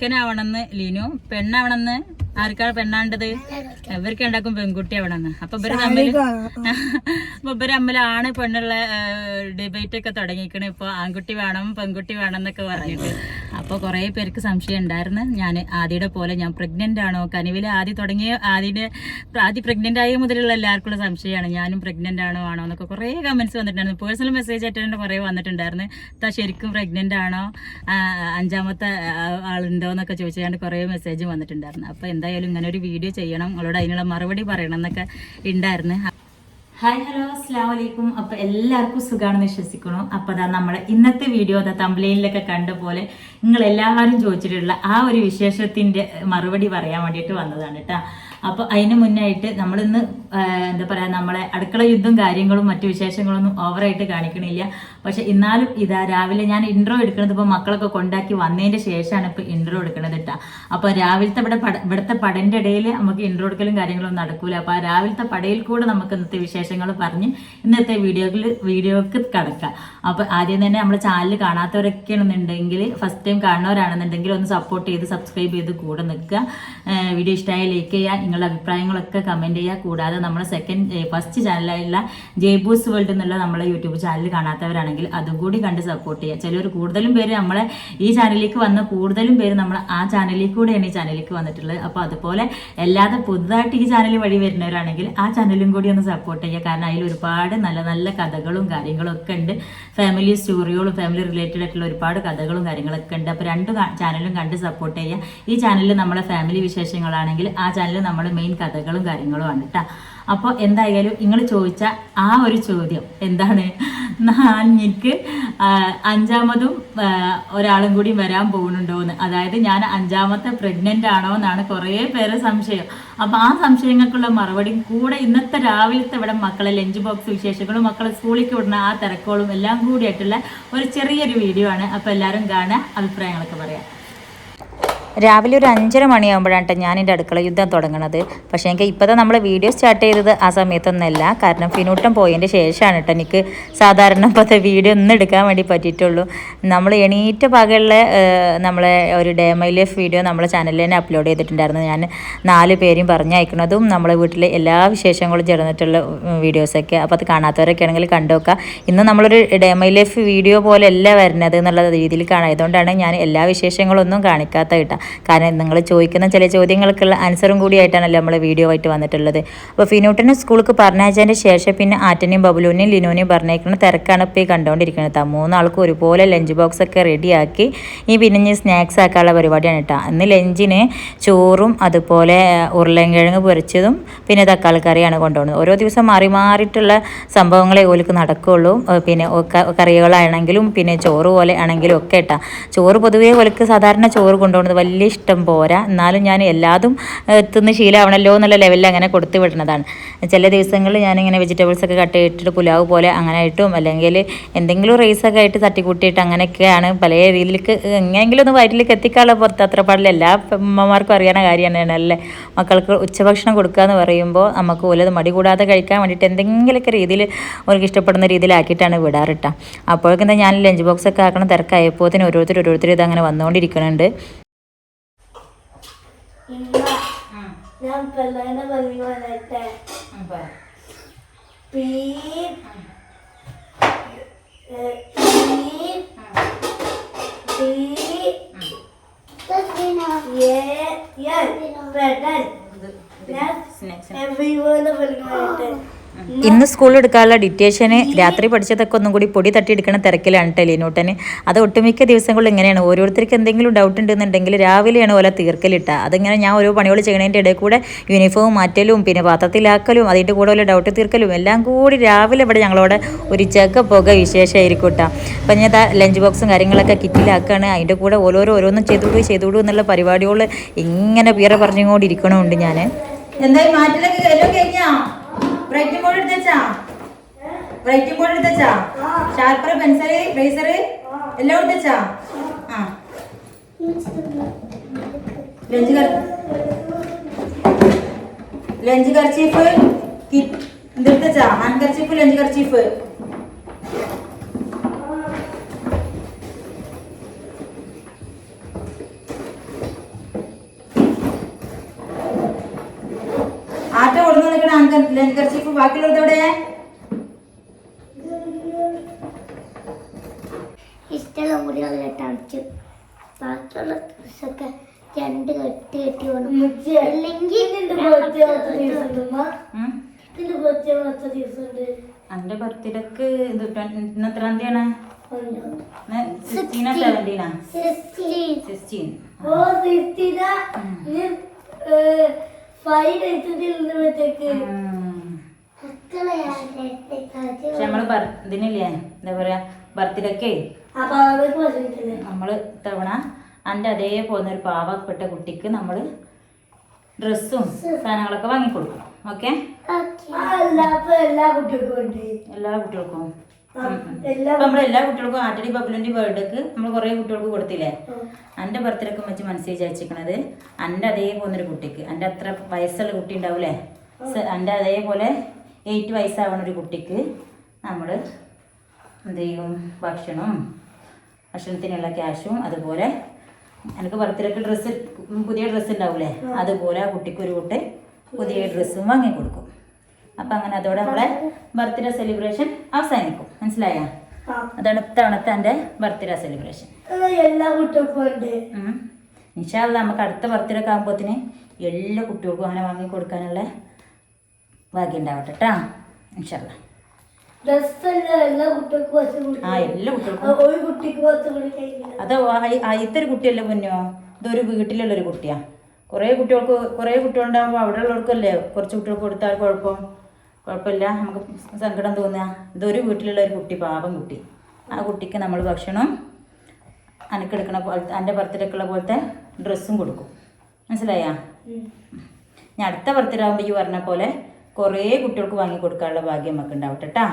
ചെക്കനാവണമെന്ന് ലിനു. പെണ്ണാവണമെന്ന്? ആർക്കാണ് പെണ്ണാണ്ടത്? ഇവർക്ക് ഉണ്ടാക്കും പെൺകുട്ടി ആവണമെന്ന് അപ്പൊ ഇവർ തമ്മിൽ അപ്പൊ ഇവർ തമ്മിലാണ് പെണ്ണുള്ള ഡിബേറ്റ് ഒക്കെ തുടങ്ങിക്കണ് ഇപ്പൊ ആൺകുട്ടി വേണം പെൺകുട്ടി വേണം എന്നൊക്കെ പറഞ്ഞിട്ട്. അപ്പൊ കുറേ പേർക്ക് സംശയം ഉണ്ടായിരുന്നു. ഞാൻ ആദ്യയുടെ പോലെ ഞാൻ പ്രഗ്നന്റ് ആണോ? കനിവിൽ ആദ്യം തുടങ്ങിയ ആദ്യയുടെ ആദ്യം പ്രഗ്നന്റ് ആയ മുതലുള്ള എല്ലാവർക്കുള്ള സംശയമാണ്. ഞാനും പ്രഗ്നന്റ് ആണോ ആണോ എന്നൊക്കെ കുറേ കമന്റ്സ് വന്നിട്ടുണ്ടായിരുന്നു. പേഴ്സണൽ മെസ്സേജ് ആയിട്ട് കുറെ വന്നിട്ടുണ്ടായിരുന്നു താ ശരിക്കും പ്രഗ്നന്റ് ആണോ? അഞ്ചാമത്തെ ആളുണ്ടോ എന്നൊക്കെ ചോദിച്ചുകൊണ്ട് കുറേ മെസ്സേജ് വന്നിട്ടുണ്ടായിരുന്നു. അപ്പോൾ എന്തായാലും ഇങ്ങനെ ഒരു വീഡിയോ ചെയ്യണം. നിങ്ങളോട് അതിനുള്ള മറുപടി പറയണം എന്നൊക്കെ ഉണ്ടായിരുന്നു. ഹായ് ഹലോ അസ്സാം വലൈക്കും അപ്പൊ എല്ലാവർക്കും സുഖമാണെന്ന് വിശ്വസിക്കണം അപ്പൊ അതാ നമ്മുടെ ഇന്നത്തെ വീഡിയോ അതാ തമ്പ്ലൈനിലൊക്കെ കണ്ട പോലെ നിങ്ങൾ എല്ലാവരും ചോദിച്ചിട്ടുള്ള ആ ഒരു വിശേഷത്തിന്റെ മറുപടി പറയാൻ വേണ്ടിയിട്ട് വന്നതാണ് കേട്ടോ അപ്പൊ അതിന് മുന്നായിട്ട് നമ്മളിന്ന് എന്താ പറയാ നമ്മളെ അടുക്കള യുദ്ധം കാര്യങ്ങളും മറ്റു വിശേഷങ്ങളൊന്നും ഓവറായിട്ട് കാണിക്കണില്ല. പക്ഷെ എന്നാലും ഇതാ രാവിലെ ഞാൻ ഇൻട്രോ എടുക്കുന്നത് ഇപ്പൊ മക്കളൊക്കെ കൊണ്ടാക്കി വന്നതിന്റെ ശേഷമാണ് ഇപ്പൊ ഇൻട്രോ എടുക്കുന്നത് കേട്ടോ അപ്പൊ രാവിലത്തെ ഇവിടെ പട ഇവിടുത്തെ പടന്റെ ഇടയിൽ നമുക്ക് ഇൻട്രോ എടുക്കലും കാര്യങ്ങളും നടക്കൂല. അപ്പൊ ആ രാവിലത്തെ പടയിൽ കൂടെ നമുക്ക് ഇന്നത്തെ വിശേഷങ്ങൾ പറഞ്ഞ് ഇന്നത്തെ വീഡിയോയിൽ വീഡിയോക്ക് കടക്കാം. അപ്പൊ ആദ്യം തന്നെ നമ്മുടെ ചാനൽ കാണാത്തവരൊക്കെ ആണെന്നുണ്ടെങ്കിൽ ഫസ്റ്റ് ടൈം കാണുന്നവരാണെന്നുണ്ടെങ്കിൽ ഒന്ന് സപ്പോർട്ട് ചെയ്ത് സബ്സ്ക്രൈബ് ചെയ്ത് കൂടെ നിൽക്കുക. വീഡിയോ ഇഷ്ടമായ ലൈക്ക് ചെയ്യുക. നിങ്ങളുടെ അഭിപ്രായങ്ങളൊക്കെ കമന്റ് ചെയ്യുക. കൂടാതെ നമ്മുടെ സെക്കൻഡ് ഫസ്റ്റ് ചാനലായുള്ള ജയ്ബൂസ് വേൾഡ് എന്നുള്ള നമ്മുടെ യൂട്യൂബ് ചാനൽ കാണാത്തവരാണെങ്കിൽ അതും കൂടി കണ്ട് സപ്പോർട്ട് ചെയ്യുക ചിലർ കൂടുതലും പേര് നമ്മളെ ഈ ചാനലിലേക്ക് വന്ന കൂടുതലും പേര് നമ്മൾ ആ ചാനലിൽ കൂടെയാണ് ഈ ചാനലിലേക്ക് വന്നിട്ടുള്ളത്. അപ്പോൾ അതുപോലെ അല്ലാതെ പുതുതായിട്ട് ഈ ചാനൽ വഴി വരുന്നവരാണെങ്കിൽ ആ ചാനലും കൂടി ഒന്ന് സപ്പോർട്ട് ചെയ്യുക. കാരണം അതിൽ ഒരുപാട് നല്ല നല്ല കഥകളും കാര്യങ്ങളും ഒക്കെ ഉണ്ട്. ഫാമിലി സ്റ്റോറികളും ഫാമിലി റിലേറ്റഡ് ആയിട്ടുള്ള ഒരുപാട് കഥകളും കാര്യങ്ങളൊക്കെ ഉണ്ട്. അപ്പോൾ രണ്ട് ചാനലും കണ്ട് സപ്പോർട്ട് ചെയ്യുക. ഈ ചാനലിൽ നമ്മളെ ഫാമിലി വിശേഷങ്ങളാണെങ്കിൽ ആ ചാനലിൽ നമ്മൾ മെയിൻ കഥകളും കാര്യങ്ങളും ആണ് കേട്ടോ അപ്പോൾ എന്തായാലും നിങ്ങൾ ചോദിച്ച ആ ഒരു ചോദ്യം എന്താണ്? എനിക്ക് അഞ്ചാമതും ഒരാളും കൂടി വരാൻ പോകുന്നുണ്ടോ എന്ന് അതായത് ഞാൻ അഞ്ചാമത്തെ പ്രഗ്നന്റ് ആണോ എന്നാണ് കുറേ പേരെ സംശയം. അപ്പൊ ആ സംശയങ്ങൾക്കുള്ള മറുപടിയും കൂടെ ഇന്നത്തെ രാവിലത്തെ ഇവിടെ മക്കളെ ലഞ്ച് ബോക്സ് വിശേഷങ്ങളും മക്കളെ സ്കൂളിലേക്ക് വിടുന്ന ആ തിരക്കോളും എല്ലാം കൂടിയായിട്ടുള്ള ഒരു ചെറിയൊരു വീഡിയോ ആണ്. അപ്പൊ എല്ലാവരും കാണുക അഭിപ്രായങ്ങളൊക്കെ പറയാം. രാവിലെ ഒരു അഞ്ചര മണിയാകുമ്പോഴാണ് കേട്ടോ ഞാൻ എന്റെ അടുക്കള യുദ്ധം തുടങ്ങണത്. പക്ഷേ എനിക്ക് ഇപ്പോഴത്തെ നമ്മൾ വീഡിയോ സ്റ്റാർട്ട് ചെയ്തത് ആ സമയത്തൊന്നുമല്ല കാരണം ഫിനൂട്ടം പോയതിന്റെ ശേഷമാണ് കേട്ടോ എനിക്ക് സാധാരണ ഇപ്പോഴത്തെ വീഡിയോ ഒന്നും എടുക്കാൻ വേണ്ടി പറ്റിയിട്ടുള്ളൂ. നമ്മൾ എണീറ്റ പകലുള്ള നമ്മളെ ഒരു ഡേ മൈ ലൈഫ് വീഡിയോ നമ്മളെ ചാനലിൽ തന്നെ അപ്ലോഡ് ചെയ്തിട്ടുണ്ടായിരുന്നു. ഞാൻ നാല് പേരും പറഞ്ഞയക്കുന്നതും നമ്മളെ വീട്ടിലെ എല്ലാ വിശേഷങ്ങളും ചേർന്നിട്ടുള്ള വീഡിയോസൊക്കെ അപ്പോൾ അത് കാണാത്തവരൊക്കെ ആണെങ്കിൽ കണ്ടു നോക്കുക ഇന്ന് നമ്മളൊരു ഡേ മൈ ലൈഫ് വീഡിയോ പോലെ അല്ല വരുന്നത് എന്നുള്ള രീതിയിൽ കാണാം. അതുകൊണ്ടാണ് ഞാൻ എല്ലാ വിശേഷങ്ങളൊന്നും കാണിക്കാത്ത കേട്ടോ. കാരണം നിങ്ങൾ ചോദിക്കുന്ന ചില ചോദ്യങ്ങൾക്കുള്ള ആൻസറും കൂടിയായിട്ടാണല്ലോ നമ്മൾ വീഡിയോ ആയിട്ട് വന്നിട്ടുള്ളത്. അപ്പോൾ ഫിനോട്ടിനെ സ്കൂൾക്ക് പറഞ്ഞയച്ചതിന്റെ ശേഷം പിന്നെ ആറ്റനെയും ബബുലൂനെയും ലിനോനെയും പറഞ്ഞേക്കുന്ന തിരക്കാണ് ഇപ്പോൾ ഈ കണ്ടുകൊണ്ടിരിക്കുന്നത് കേട്ടോ മൂന്നാൾക്കും ഒരുപോലെ ലഞ്ച് ബോക്സ് ഒക്കെ റെഡിയാക്കി ഈ പിന്നെ ഞാൻ സ്നാക്സ് ആക്കാനുള്ള പരിപാടിയാണ് കേട്ടോ ഇന്ന് ലഞ്ചിന് ചോറും അതുപോലെ ഉരുളൻകിഴങ്ങ് പൊരിച്ചതും പിന്നെ തക്കാളി കറിയാണ് കൊണ്ടുപോകുന്നത്. ഓരോ ദിവസം മാറി മാറിയിട്ടുള്ള സംഭവങ്ങളെ ഓലിക്ക് നടക്കുകയുള്ളൂ പിന്നെ കറികളാണെങ്കിലും പിന്നെ ചോറ് പോലെ ആണെങ്കിലും ഒക്കെ ഇട്ടാ ചോറ് പൊതുവേ ഓലിക്ക് സാധാരണ ചോറ് കൊണ്ടുപോകുന്നത് ഇഷ്ടം പോരാ. എന്നാലും ഞാൻ എല്ലാതും എത്തുന്ന ശീലമാണല്ലോ എന്നുള്ള ലെവലിൽ അങ്ങനെ കൊടുത്തു വിടുന്നതാണ് ചില ദിവസങ്ങളിൽ ഞാനിങ്ങനെ വെജിറ്റബിൾസ് ഒക്കെ കട്ട് ചെയ്തിട്ട് പുലാവ് പോലെ അങ്ങനെ ആയിട്ടും അല്ലെങ്കിൽ എന്തെങ്കിലും റൈസൊക്കെ ആയിട്ട് തട്ടിക്കൂട്ടിയിട്ട് അങ്ങനെയൊക്കെയാണ് പല രീതിയിലേക്ക് എങ്ങനെയെങ്കിലും ഒന്ന് വയറ്റിലേക്ക് എത്തിക്കാനുള്ള പുറത്ത് അത്ര പാടില്ല. എല്ലാ അമ്മമാർക്കും അറിയാവുന്ന കാര്യമാണ് അല്ലേ? മക്കൾക്ക് ഉച്ചഭക്ഷണം കൊടുക്കുക എന്ന് പറയുമ്പോൾ നമുക്ക് ഓലത് മടി കൂടാതെ കഴിക്കാൻ വേണ്ടിയിട്ട് എന്തെങ്കിലുമൊക്കെ രീതിയിൽ അവർക്ക് ഇഷ്ടപ്പെടുന്ന രീതിയിലാക്കിയിട്ടാണ് വിടാറിട്ട. അപ്പോഴേക്കും ഞാൻ ലഞ്ച് ബോക്സ് ഒക്കെ ആക്കണം തിരക്കായപ്പോൾ തന്നെ ഓരോരുത്തർ ഓരോരുത്തർ ഇത് അങ്ങനെ വന്നുകൊണ്ടിരിക്കുന്നുണ്ട്. ഞാൻ പിള്ളേനെ പറഞ്ഞു വരട്ടെ. പി. everyone പറഞ്ഞു വരട്ടെ. ഇന്ന് സ്കൂളിൽ എടുക്കാനുള്ള ഡിറ്റേഷന് രാത്രി പഠിച്ചതൊക്കെ ഒന്നും കൂടി പൊടി തട്ടിയെടുക്കണ തിരക്കിലാണ് ടെലിനൂട്ടന് അത് ഒട്ടുമിക്ക ദിവസങ്ങളിൽ ഇങ്ങനെയാണ്. ഓരോരുത്തർക്ക് എന്തെങ്കിലും ഡൗട്ട് ഉണ്ടെന്നുണ്ടെങ്കിൽ രാവിലെയാണ് ഓല തീർക്കലിട്ട. അതിങ്ങനെ ഞാൻ ഓരോ പണികൾ ചെയ്യണതിന്റെ ഇടയിൽ കൂടെ യൂണിഫോം മാറ്റലും പിന്നെ പാത്രത്തിലാക്കലും അതിന്റെ കൂടെ ഓല ഡൗട്ട് തീർക്കലും എല്ലാം കൂടി രാവിലെ ഇവിടെ ഞങ്ങളോട് ഒരു ചക്ക പുക വിശേഷമായിരിക്കും കേട്ടോ അപ്പം ഞാൻ ലഞ്ച് ബോക്സും കാര്യങ്ങളൊക്കെ കിറ്റിലാക്കുകയാണ് അതിന്റെ കൂടെ ഓരോരോ ഓരോന്നും ചെയ്തുവിടുകയും ചെയ്തുവിടും എന്നുള്ള പരിപാടികൾ ഇങ്ങനെ പേരെ പറഞ്ഞുകൊണ്ടിരിക്കണമുണ്ട് ഞാൻ എന്തായാലും മാറ്റലൊക്കെ കഴിഞ്ഞാ? ബ്രൈറ്റും ബോർഡ് എടുത്തച്ചാ ബ്രൈറ്റും ബോർഡ് എടുത്തച്ചാ ഷാർപ്പർ പെൻസിൽ ബ്രേസർ എല്ലാം എടുത്തച്ചാ ആ. ലഞ്ച് ലഞ്ച് കർച്ചീഫ് എന്തെടുത്തച്ചാ ഹാൻഡ് കർച്ചീഫ് ലഞ്ച് കർച്ചീഫ് ലെൻകർച്ചിപ്പ് ബാക്കിയുള്ളതോടെ ഇഷ്ടമുള്ള മുടികളിലിട്ട് അടിച്ചു ബാക്കിയുള്ള ഡ്രസ്സൊക്കെ രണ്ട് കെട്ടി കെട്ടി വേണം അല്ലെങ്കിൽ എന്റെ ബർത്ത്ഡേക്ക് ഇത് ഇന്ന് എത്രാം തീയതിയാണ്? സിക്സ്റ്റീനാ സെവന്റീനാ സിക്സ്റ്റീൻ ഫൈവ് പക്ഷെ നമ്മൾ ഇതിനില്ലേ എന്താ പറയാ ബർത്ത്ഡേക്കേ. നമ്മൾ തവണ എന്റെ അതേ പോകുന്ന ഒരു പാവപ്പെട്ട കുട്ടിക്ക് നമ്മൾ ഡ്രസ്സും സാധനങ്ങളൊക്കെ വാങ്ങിക്കൊടുക്കും. ഓക്കെ? എല്ലാ കുട്ടികൾക്കും എല്ലാ കുട്ടികൾക്കും. നമ്മൾ എല്ലാ കുട്ടികൾക്കും. ആറ്റടി ബബുലിന്റെ ബർത്ത്ഡേക്ക് നമ്മൾ കുറേ കുട്ടികൾക്ക് കൊടുത്തില്ലേ? എന്റെ ബർത്ത്ഡേക്ക് വെച്ച് മനസ്സിൽ വിചാരിച്ചിരിക്കണത് എന്റെ അതേ പോകുന്നൊരു കുട്ടിക്ക്. എന്റെ അത്ര വയസ്സുള്ള കുട്ടി ഉണ്ടാവൂലേ? എന്റെ എന്റെ അതേപോലെ എയ്റ്റ് വയസ്സാവണ ഒരു കുട്ടിക്ക് നമ്മൾ എന്ത് ചെയ്യും? ഭക്ഷണവും ഭക്ഷണത്തിനുള്ള ക്യാഷും അതുപോലെ എനിക്ക് ബർത്ത്ഡേക്ക് ഡ്രസ്സ് പുതിയ ഡ്രസ്സ് ഉണ്ടാവൂലേ അതുപോലെ ആ കുട്ടിക്ക് ഒരു കുട്ടി പുതിയ ഡ്രസ്സും വാങ്ങി കൊടുക്കും. അപ്പം അങ്ങനെ അതോടെ നമ്മളെ ബർത്ത്ഡേ സെലിബ്രേഷൻ അവസാനിക്കും. മനസ്സിലായോ? അതാണ് ഇത്തവണത്തെ എന്റെ ബർത്ത്ഡേ സെലിബ്രേഷൻ എല്ലാ കുട്ടികൾക്കും നിശാ ഇൻഷാല്ല നമുക്ക് അടുത്ത ബർത്ത്ഡേ ഒക്കെ ആകുമ്പോഴത്തേന് എല്ലാ കുട്ടികൾക്കും അങ്ങനെ വാങ്ങി കൊടുക്കാനുള്ള ഭാഗ്യം ഉണ്ടാവട്ടെ കേട്ടോ ഇൻഷാല്ല ആ എല്ലാ കുട്ടികൾക്കും. അത് ഇത്തൊരു കുട്ടിയല്ലേ പൊന്നോ? ഇതൊരു വീട്ടിലുള്ളൊരു കുട്ടിയാ. കുറേ കുട്ടികൾക്ക് കുറേ കുട്ടികളുണ്ടാകുമ്പോൾ അവിടെ ഉള്ളവർക്കല്ലേ കുറച്ച് കുട്ടികൾക്ക് കൊടുത്താൽ കുഴപ്പം? കുഴപ്പമില്ല. നമുക്ക് സങ്കടം തോന്നുക. ഇതൊരു വീട്ടിലുള്ള ഒരു കുട്ടി പാപം കുട്ടി. ആ കുട്ടിക്ക് നമ്മൾ ഭക്ഷണം അനക്കെടുക്കണ പോലത്തെ എന്റെ ബർത്ത്ഡേക്കുള്ള പോലത്തെ ഡ്രസ്സും കൊടുക്കും. മനസ്സിലായാ? ഞാൻ അടുത്ത ബർത്ത്ഡേ ആകുമ്പോൾ ഈ പറഞ്ഞ പോലെ കുറേ കുട്ടികൾക്ക് വാങ്ങി കൊടുക്കാനുള്ള ഭാഗ്യം നമുക്ക് കേട്ടാ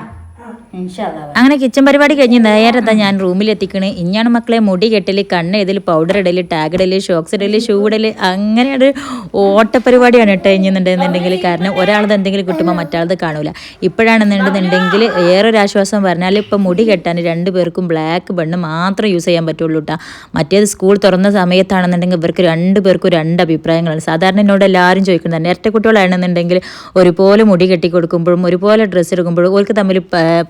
അങ്ങനെ കിച്ചൺ പരിപാടി കഴിഞ്ഞ് നേരെ എന്താ ഞാൻ റൂമിൽ എത്തിക്കണ്. ഇഞ്ഞാണ് മക്കളെ മുടി കെട്ടൽ കണ്ണ് ഇതിൽ പൗഡർ ഇടൽ ടാഗ് ഇടൽ ഷോക്സ് ഇടൽ ഷൂ ഇടൽ അങ്ങനെ ഒരു ഓട്ടപ്പരിപാടിയാണ് കേട്ടോ ഇഞ്ഞെന്നുണ്ടെന്നുണ്ടെങ്കിൽ കാരണം ഒരാളത് എന്തെങ്കിലും കിട്ടുമ്പോൾ മറ്റാളത് കാണൂല. ഇപ്പോഴാണെന്നുണ്ടെന്നുണ്ടെങ്കിൽ ഏറൊരു ആശ്വാസം പറഞ്ഞാൽ ഇപ്പം മുടി കെട്ടാൻ രണ്ട് പേർക്കും ബ്ലാക്ക് ബണ്ണ് മാത്രം യൂസ് ചെയ്യാൻ പറ്റുള്ളൂ കേട്ടോ മറ്റേത് സ്കൂൾ തുറന്ന സമയത്താണെന്നുണ്ടെങ്കിൽ ഇവർക്ക് രണ്ട് പേർക്കും രണ്ട് അഭിപ്രായങ്ങളാണ്. സാധാരണ എന്നോട് എല്ലാവരും ചോദിക്കുന്നത് ഇരട്ട കുട്ടികളാണെന്നുണ്ടെങ്കിൽ ഒരുപോലെ മുടി കെട്ടി കൊടുക്കുമ്പോഴും ഒരുപോലെ ഡ്രസ്സ് എടുക്കുമ്പോഴും ഓർക്ക് തമ്മിൽ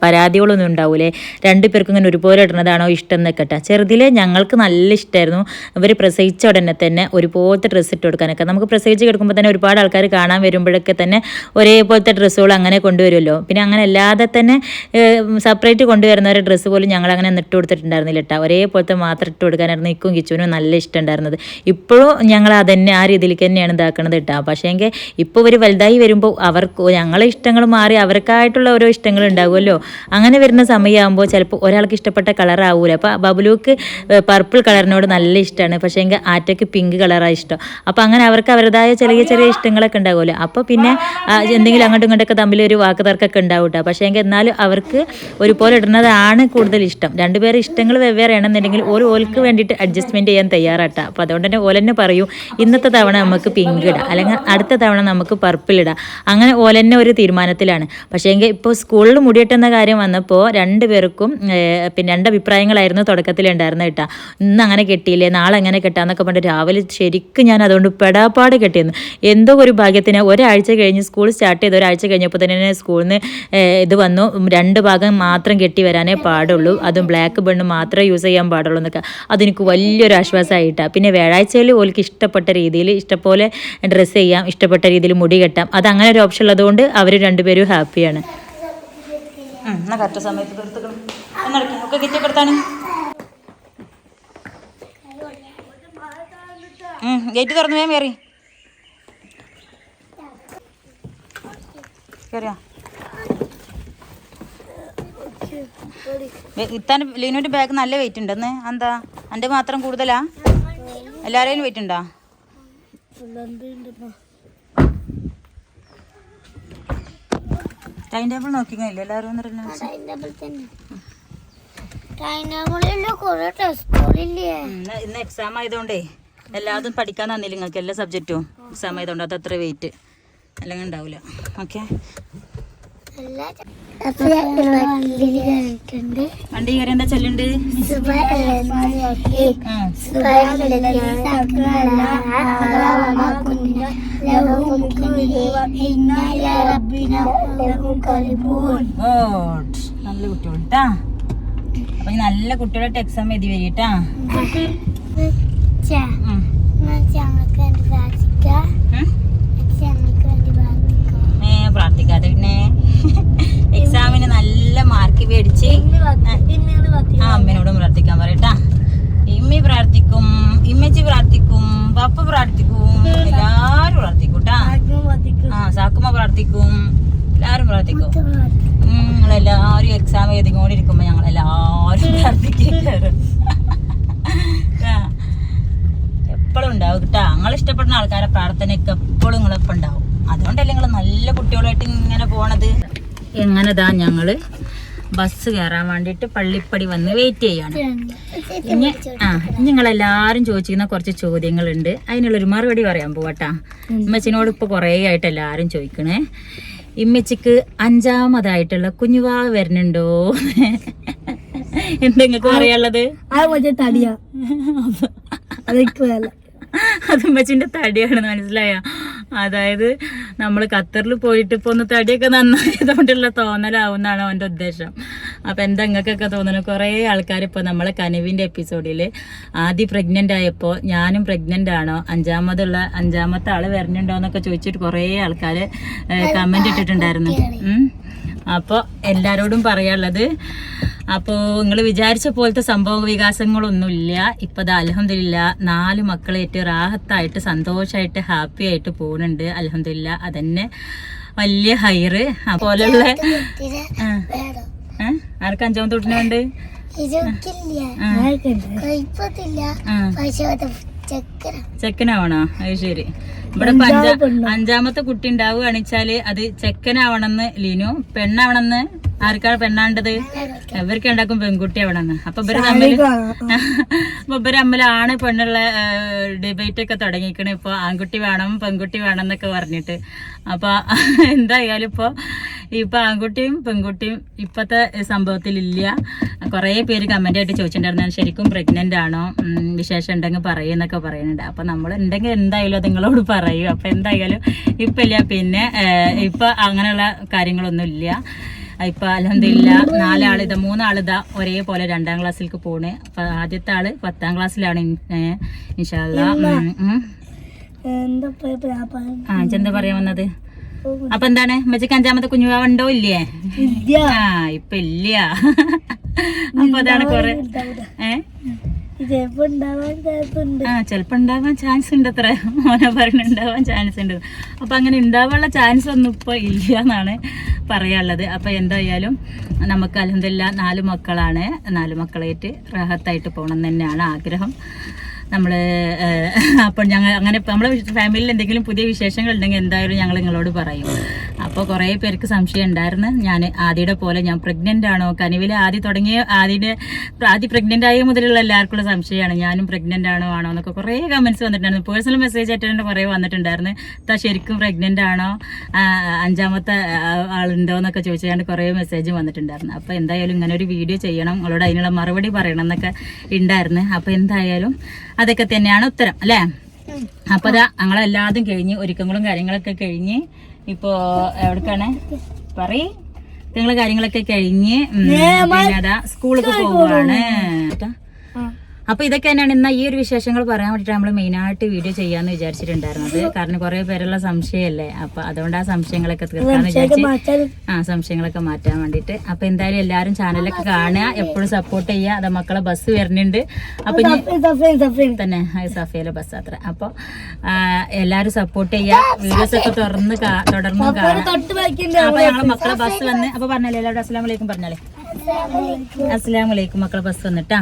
പരാതികളൊന്നും ഉണ്ടാവൂലേ? രണ്ടു പേർക്കും ഇങ്ങനെ ഒരുപോലെ ഇടുന്നതാണോ ഇഷ്ടം എന്നൊക്കെ കേട്ടോ. ഞങ്ങൾക്ക് നല്ല ഇഷ്ടമായിരുന്നു ഇവർ പ്രസവിച്ച ഉടനെ തന്നെ ഒരുപോലത്തെ ഡ്രസ്സ് ഇട്ട് കൊടുക്കാനൊക്കെ. നമുക്ക് പ്രസവിച്ച് കിടക്കുമ്പോൾ തന്നെ ഒരുപാട് ആൾക്കാർ കാണാൻ വരുമ്പോഴൊക്കെ തന്നെ ഒരേപോലത്തെ ഡ്രസ്സുകൾ അങ്ങനെ കൊണ്ടുവരുമല്ലോ. പിന്നെ അങ്ങനെ അല്ലാതെ തന്നെ സെപ്പറേറ്റ് കൊണ്ടുവരുന്നവരുടെ ഡ്രസ്സ് പോലും ഞങ്ങൾ അങ്ങനെ ഇട്ട് കൊടുത്തിട്ടുണ്ടായിരുന്നില്ല കേട്ടോ. ഒരേപോലത്തെ മാത്രം ഇട്ട് കൊടുക്കാനായിരുന്നു ഇക്കും കിച്ചുവിനും നല്ല ഇഷ്ടമുണ്ടായിരുന്നത് ഇപ്പോഴും ഞങ്ങൾ അതന്നെ ആ രീതിയിലേക്ക് തന്നെയാണ് ഇതാക്കണത് കേട്ടോ. പക്ഷേ എങ്കിൽ ഇപ്പോൾ ഒരു വലുതായി വരുമ്പോൾ അവർക്ക് ഞങ്ങളെ ഇഷ്ടങ്ങൾ മാറി അവർക്കായിട്ടുള്ള ഓരോ ഇഷ്ടങ്ങൾ ഉണ്ടാവുമല്ലോ അങ്ങനെ വരുന്ന സമയമാകുമ്പോൾ ചിലപ്പോൾ ഒരാൾക്ക് ഇഷ്ടപ്പെട്ട കളർ ആവൂല. അപ്പോൾ ബബുലുക്ക് പർപ്പിൾ കളറിനോട് നല്ല ഇഷ്ടമാണ് പക്ഷേ എങ്കിൽ ആറ്റയ്ക്ക് പിങ്ക് കളറാണ് ഇഷ്ടം. അപ്പോൾ അങ്ങനെ അവർക്ക് അവരുടേതായ ചെറിയ ചെറിയ ഇഷ്ടങ്ങളൊക്കെ ഉണ്ടാവുമല്ലോ. അപ്പോൾ പിന്നെ എന്തെങ്കിലും അങ്ങോട്ടും ഇങ്ങോട്ടൊക്കെ തമ്മിൽ ഒരു വാക്ക് തർക്കമൊക്കെ ഉണ്ടാവും കേട്ടോ പക്ഷേ എങ്കിൽ എന്നാലും അവർക്ക് ഒരുപോലെ ഇടുന്നതാണ് കൂടുതൽ ഇഷ്ടം. രണ്ടുപേരും ഇഷ്ടങ്ങൾ വെവ്വേറെയാണെന്നുണ്ടെങ്കിൽ ഒരു ഓൽക്ക് വേണ്ടിയിട്ട് അഡ്ജസ്റ്റ്മെന്റ് ചെയ്യാൻ തയ്യാറാട്ടാ. അപ്പോൾ അതുകൊണ്ട് തന്നെ ഓലെന്നെ പറയൂ ഇന്നത്തെ തവണ നമുക്ക് പിങ്ക് ഇടാം. അല്ലെങ്കിൽ അടുത്ത തവണ നമുക്ക് പർപ്പിൾ ഇടാം. അങ്ങനെ ഓലെന്നെ ഒരു തീരുമാനത്തിലാണ്. പക്ഷേ എങ്കിൽ ഇപ്പോൾ സ്കൂളിൽ മുടിയിട്ടെന്ന കാര്യം വന്നപ്പോൾ രണ്ട് പേർക്കും പിന്നെ രണ്ട് അഭിപ്രായങ്ങളായിരുന്നു തുടക്കത്തിൽ ഉണ്ടായിരുന്നത് കേട്ടാ. ഇന്ന് അങ്ങനെ കെട്ടിയില്ലേ നാളെ എങ്ങനെ കെട്ടാന്നൊക്കെ പറഞ്ഞിട്ട് രാവിലെ ശരിക്കും ഞാൻ അതുകൊണ്ട് പെടാപ്പാട് കെട്ടിയിരുന്നു. എന്തോ ഒരു ഭാഗ്യത്തിന് ഒരാഴ്ച കഴിഞ്ഞ് സ്കൂൾ സ്റ്റാർട്ട് ചെയ്ത് ഒരാഴ്ച കഴിഞ്ഞപ്പോൾ തന്നെ സ്കൂളിൽ നിന്ന് ഇത് വന്നു. രണ്ട് ഭാഗം മാത്രം കെട്ടി വരാനേ പാടുള്ളൂ. അതും ബ്ലാക്ക് ബണ്ണ് മാത്രമേ യൂസ് ചെയ്യാൻ പാടുള്ളൂ എന്നൊക്കെ. അതെനിക്ക് വലിയൊരു ആശ്വാസമായിട്ടാണ് പിന്നെ വ്യാഴാഴ്ചയിൽ ഓൾക്ക് ഇഷ്ടപ്പെട്ട രീതിയിൽ ഇഷ്ടപോലെ ഡ്രസ്സ് ചെയ്യാം ഇഷ്ടപ്പെട്ട രീതിയിൽ മുടി കെട്ടാം. അത് അങ്ങനെ ഒരു ഓപ്ഷൻ ഉള്ളതുകൊണ്ട് അവർ രണ്ടുപേരും ഹാപ്പിയാണ് എന്നാ കറക്റ്റ് സമയത്ത് തീർത്തുക്കണം എന്നടക്കി ഒക്കെ കിറ്റപ്പെടുത്താണ് ഗേറ്റ് തുറന്നു വേഗം കയറി ഇത്താൻ ലീനുവിന്റെ ബാഗ് നല്ല വെയിറ്റ് ഉണ്ടെന്ന് എന്താ? എന്റെ മാത്രം കൂടുതലാ? എല്ലാവരെയും വെയിറ്റ് ഉണ്ടോ? ടൈം ടേബിൾ നോക്കിയില്ല എല്ലാവരും ഒന്ന് റിലാക്സ് തന്നെ. കുറെ ടെസ്റ്റുകളില്ലേ ഇന്ന് എക്സാം ആയതുകൊണ്ടേ എല്ലാതും പഠിക്കാൻ തന്നില്ല നിങ്ങൾക്ക് എല്ലാ സബ്ജക്റ്റും എക്സാം ആയതുകൊണ്ട് അത് അത്ര വെയിറ്റ് അല്ലെങ്കിൽ ഉണ്ടാവില്ല ഓക്കെ വണ്ടി കയറി എന്താ ചെല്ലുണ്ട്? നല്ല കുട്ടികൾട്ടാ അപ്പൊ നല്ല കുട്ടികളായിട്ട് എക്സാം എഴുതി വരിട്ടാ ഞങ്ങൾക്ക് വേണ്ടി പ്രാർത്ഥിക്കാം ഞങ്ങൾക്ക് വേണ്ടി പ്രാർത്ഥിക്കാം പ്രാർത്ഥിക്കാതെ പിന്നെ എക്സാമിന് നല്ല മാർക്ക് മേടിച്ച് ആ അമ്മേനോടും പ്രാർത്ഥിക്കാൻ പറയട്ടാ ഇമ്മി പ്രാർത്ഥിക്കും ഇമ്മച്ചി പ്രാർത്ഥിക്കും പപ്പ പ്രാർത്ഥിക്കും എല്ലാരും പ്രാർത്ഥിക്കും ആ സാക്കുമ്മ പ്രാർത്ഥിക്കും എല്ലാരും പ്രാർത്ഥിക്കും. നിങ്ങളെല്ലാരും എക്സാം എഴുതിക്കൊണ്ടിരിക്കുമ്പോ ഞങ്ങൾ എല്ലാരും പ്രാർത്ഥിക്കാറ് എപ്പോഴും ഉണ്ടാവും കേട്ടാ നിങ്ങൾ ഇഷ്ടപ്പെടുന്ന ആൾക്കാരെ പ്രാർത്ഥനയൊക്കെ എപ്പോഴും നിങ്ങളെപ്പം ഉണ്ടാവും. അതുകൊണ്ടല്ലേ നിങ്ങൾ നല്ല കുട്ടികളായിട്ട് ഇങ്ങനെ പോണത്. എങ്ങനെതാ ഞങ്ങൾ? ബസ് കയറാൻ വേണ്ടിയിട്ട് പള്ളിപ്പടി വന്ന് വെയിറ്റ് ചെയ്യാണ്. ഇനി ആ നിങ്ങളെല്ലാരും ചോദിച്ചിരുന്ന കുറച്ച് ചോദ്യങ്ങളുണ്ട്. അതിനുള്ളൊരു മറുപടി പറയാൻ പോവാട്ടാ ഉമ്മച്ചിനോട് ഇപ്പൊ കുറേ ആയിട്ട് എല്ലാരും ചോദിക്കണേ. ഇമ്മച്ചിക്ക് അഞ്ചാമതായിട്ടുള്ള കുഞ്ഞുവാ വരുന്നുണ്ടോ എന്താ നിങ്ങൾക്ക് പറയാനുള്ളത്? തടിയാ. അത് ഉമ്മച്ചിന്റെ തടിയാണെന്ന് മനസ്സിലായ? അതായത് നമ്മൾ ഖത്തറിൽ പോയിട്ട് ഇപ്പോൾ ഒന്ന് തടിയൊക്കെ നന്നായതുകൊണ്ടുള്ള തോന്നലാവുന്നതാണ് അവന്റെ ഉദ്ദേശം. അപ്പം എന്താ നിങ്ങൾക്കൊക്കെ തോന്നുന്നു കുറേ ആൾക്കാർ ഇപ്പോൾ നമ്മളെ കനുവിന്റെ എപ്പിസോഡിൽ ആദ്യം പ്രഗ്നന്റ് ആയപ്പോൾ ഞാനും പ്രഗ്നന്റ് ആണോ? അഞ്ചാമതുള്ള അഞ്ചാമത്തെ ആൾ വരണുണ്ടോ എന്നൊക്കെ ചോദിച്ചിട്ട് കുറേ ആൾക്കാർ കമന്റ് ഇട്ടിട്ടുണ്ടായിരുന്നു. അപ്പോൾ എല്ലാവരോടും പറയാനുള്ളത് അപ്പോൾ നിങ്ങൾ വിചാരിച്ച പോലത്തെ സംഭവ വികാസങ്ങളൊന്നുമില്ല. ഇപ്പം അത് അലഹമില്ല നാല് മക്കളേറ്റ് റാഹത്തായിട്ട് സന്തോഷമായിട്ട് ഹാപ്പി ആയിട്ട് പോകുന്നുണ്ട് അലഹമില്ല അതന്നെ വലിയ ഹൈറ്. അതുപോലുള്ള ആർക്ക് അഞ്ചാമത്തെ തൊട്ടിനുണ്ട് ചെക്കനാവണോ? അത് ശരി. ഇവിടെ അഞ്ചാമത്തെ കുട്ടി ഉണ്ടാവുകയാണെച്ചാൽ അത് ചെക്കനാവണമെന്ന് ലീനു. പെണ്ണാവണമെന്ന്? ആർക്കാണ് പെണ്ണാണ്ടത്? ഇവർക്ക് ഉണ്ടാക്കും പെൺകുട്ടി ആവണമെന്ന്. അപ്പൊ ഇവർ തമ്മിൽ അപ്പൊ ഇവർ തമ്മിൽ ആണ് പെണ്ണുള്ള ഡിബേറ്റ് ഒക്കെ തുടങ്ങിക്കണേ ഇപ്പൊ ആൺകുട്ടി വേണം പെൺകുട്ടി വേണം എന്നൊക്കെ പറഞ്ഞിട്ട്. അപ്പൊ എന്തായാലും ഇപ്പൊ ഇപ്പൊ ആൺകുട്ടിയും പെൺകുട്ടിയും ഇപ്പത്തെ സംഭവത്തിലില്ല. കുറേ പേര് കമന്റ് ആയിട്ട് ചോദിച്ചിട്ടുണ്ടായിരുന്നു. ശരിക്കും പ്രഗ്നന്റ് ആണോ? വിശേഷം ഉണ്ടെങ്കിൽ പറയുന്നൊക്കെ പറയുന്നുണ്ട്. അപ്പൊ നമ്മൾ ഉണ്ടെങ്കിൽ എന്തായാലും നിങ്ങളോട് പറയും. അപ്പൊ എന്തായാലും ഇപ്പൊ ഇല്ല. പിന്നെ ഇപ്പം അങ്ങനെയുള്ള കാര്യങ്ങളൊന്നും ഇല്ല ഇപ്പൊ അലഹമില്ല നാലാൾ ഇതാ മൂന്നാളിതാ ഒരേപോലെ രണ്ടാം ക്ലാസ്സിലേക്ക് പോണേ. അപ്പൊ ആദ്യത്തെ ആൾ പത്താം ക്ലാസ്സിലാണ്. ഇൻഷാല്ല എന്താ? ആ ചെന്താ പറയാൻ വന്നത്? അപ്പൊ എന്താണ്? മെച്ചക്ക് അഞ്ചാമത്തെ കുഞ്ഞുവാവുണ്ടോ ഇല്ലേ? ആ ഇപ്പൊ ഇല്ല. അപ്പൊ അതാണ് കൊറേ ഏ? ആ ചിലപ്പോ ഉണ്ടാവാൻ ചാൻസ് ഉണ്ട് അത്ര മോനെ പറഞ്ഞു ഉണ്ടാവാൻ ചാൻസ് ഉണ്ട്. അപ്പൊ അങ്ങനെ ഉണ്ടാവാനുള്ള ചാൻസ് ഒന്നും ഇപ്പൊ ഇല്ല എന്നാണ് പറയാനുള്ളത്. അപ്പൊ എന്തായാലും നമുക്ക് അലഹമില്ല നാല് മക്കളാണ്. നാല് മക്കളായിട്ട് റാഹത്തായിട്ട് പോകണം തന്നെയാണ് ആഗ്രഹം. നമ്മൾ അപ്പോൾ ഞങ്ങൾ അങ്ങനെ നമ്മുടെ ഫാമിലിയിൽ എന്തെങ്കിലും പുതിയ വിശേഷങ്ങൾ ഉണ്ടെങ്കിൽ എന്തായാലും ഞങ്ങൾ നിങ്ങളോട് പറയും. അപ്പോൾ കുറേ പേർക്ക് സംശയം ഉണ്ടായിരുന്നു. ഞാൻ ആദ്യയുടെ പോലെ ഞാൻ പ്രഗ്നന്റ് ആണോ? കനിവിൽ ആദ്യം തുടങ്ങിയ ആദ്യയുടെ ആദ്യം പ്രഗ്നന്റ് ആയ മുതലുള്ള എല്ലാവർക്കുള്ള സംശയമാണ്. ഞാനും പ്രഗ്നന്റ് ആണോ ആണോ എന്നൊക്കെ കുറേ കമന്റ്സ് വന്നിട്ടുണ്ടായിരുന്നു. പേഴ്സണൽ മെസ്സേജ് ആയിട്ട് കുറേ വന്നിട്ടുണ്ടായിരുന്നു. താ ശരിക്കും പ്രഗ്നന്റ് ആണോ? അഞ്ചാമത്തെ ആളുണ്ടോ? എന്നൊക്കെ ചോദിച്ചുകൊണ്ട് കുറേ മെസ്സേജ് വന്നിട്ടുണ്ടായിരുന്നു. അപ്പോൾ എന്തായാലും ഇങ്ങനെ ഒരു വീഡിയോ ചെയ്യണം. നിങ്ങളോട് അതിനുള്ള മറുപടി പറയണം എന്നൊക്കെ ഉണ്ടായിരുന്നു അപ്പോൾ എന്തായാലും അതൊക്കെ തന്നെയാണ് ഉത്തരം അല്ലേ? അപ്പോൾ അതാ ഞങ്ങളെല്ലാതും കഴിഞ്ഞ് ഒരുക്കങ്ങളും കാര്യങ്ങളൊക്കെ കഴിഞ്ഞ് ഇപ്പോൾ എവിടേക്കാണ്? പറയ്. നിങ്ങളെ കാര്യങ്ങളൊക്കെ കഴിഞ്ഞ് സ്കൂളൊക്കെ പിന്നെ അതാ സ്കൂളിലേക്ക് കേട്ടാ അപ്പൊ ഇതൊക്കെ തന്നെയാണ് ഇന്ന് ഈ ഒരു വിശേഷങ്ങൾ പറയാൻ വേണ്ടിട്ട് നമ്മൾ മെയിൻ ആയിട്ട് വീഡിയോ ചെയ്യാന്ന് വിചാരിച്ചിട്ടുണ്ടായിരുന്നത്. കാരണം കുറെ പേരുള്ള സംശയമല്ലേ? അപ്പൊ അതുകൊണ്ട് ആ സംശയങ്ങളൊക്കെ തീർക്കാന്ന് വിചാരിച്ച് ആ സംശയങ്ങളൊക്കെ മാറ്റാൻ വേണ്ടിട്ട് അപ്പൊ എന്തായാലും എല്ലാരും ചാനലൊക്കെ കാണുക. എപ്പോഴും സപ്പോർട്ട് ചെയ്യുക. അത് മക്കളെ ബസ് വരുന്നുണ്ട്. അപ്പൊ ഇനി തന്നെ സഫയിലെ ബസ് അത്ര അപ്പൊ എല്ലാരും സപ്പോർട്ട് ചെയ്യുക. വീഡിയോസ് ഒക്കെ തുറന്ന് തുടർന്ന് കാണാം അപ്പോൾ ഞങ്ങളെ മക്കളെ ബസ് വന്ന് അപ്പൊ പറഞ്ഞല്ലേ എല്ലാവരും അസ്സാം വലൈക്കും പറഞ്ഞാലേ അസ്സാം വലൈക്കും മക്കളെ ബസ് വന്നിട്ടാ.